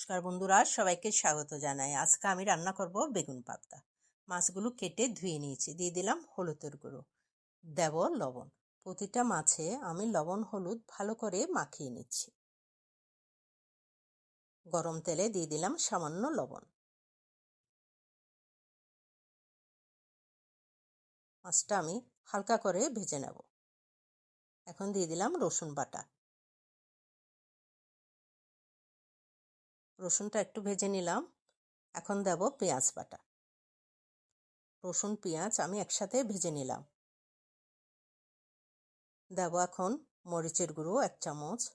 নমস্কার বন্ধুরা, সবাইকে স্বাগত জানাই। আজকে আমি রান্না করব বেগুন পাবদা। মাছগুলো কেটে ধুয়ে নিয়েছি। দিয়ে দিলাম হলুদের গুঁড়ো, দেব লবণ। প্রতিটা মাছে আমি লবণ, হলুদ ভালো করে মাখিয়ে নিচ্ছি। গরম তেলে দিয়ে দিলাম সামান্য লবণ। মাছটা আমি হালকা করে ভেজে নেব। এখন দিয়ে দিলাম রসুন বাটা। রসুনটা একটু ভেজে নিলাম। এখন দেব পেঁয়াজ বাটা। রসুন, পেঁয়াজ আমি একসাথে ভেজে নিলাম। দেব এখন মরিচের গুঁড়ো এক চামচ।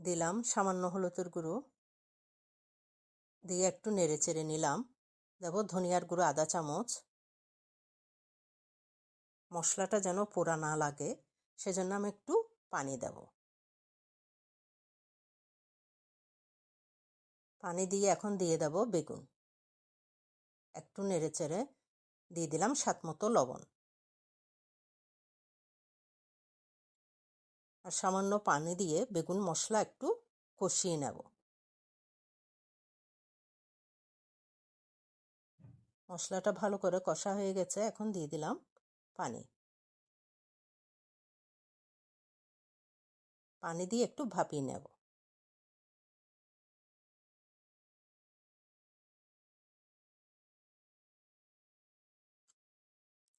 দিলাম সামান্য হলুদের গুঁড়ো। দিয়ে একটু নেড়ে চেড়ে নিলাম। দেব ধনিয়ার গুঁড়ো আধা চামচ। মশলাটা যেন পোড়া না লাগে, সেজন্য আমি একটু পানি দেব। পানি দিয়ে এখন দিয়ে দেব বেগুন। একটু নেড়ে চেড়ে দিয়ে দিলাম স্বাদ মতো লবণ। আর সামান্য পানি দিয়ে বেগুন মশলা একটু কষিয়ে নেব। মশলাটা ভালো করে কষা হয়ে গেছে, এখন দিয়ে দিলাম পানি। পানি দিয়ে একটু ভাপিয়ে নেব।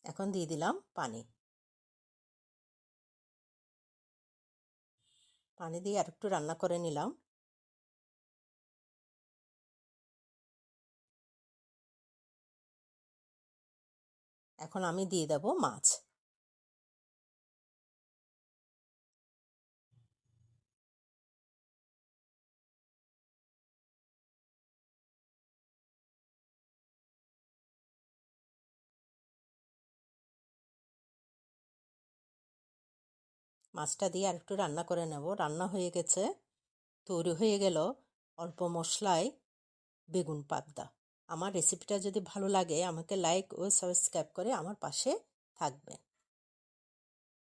এখন দিয়ে দিলাম পানি। পানি দিয়ে আর একটু রান্না করে নিলাম। এখন আমি দিয়ে দেব মাছ। মাছটা দিয়ে আর একটু রান্না করে নেব। রান্না হয়ে গেছে। তৈরি হয়ে গেল অল্প মশলায় বেগুন পাবদা। আমার রেসিপিটা যদি ভালো লাগে, আমাকে লাইক ও সাবস্ক্রাইব করে আমার পাশে থাকবেন।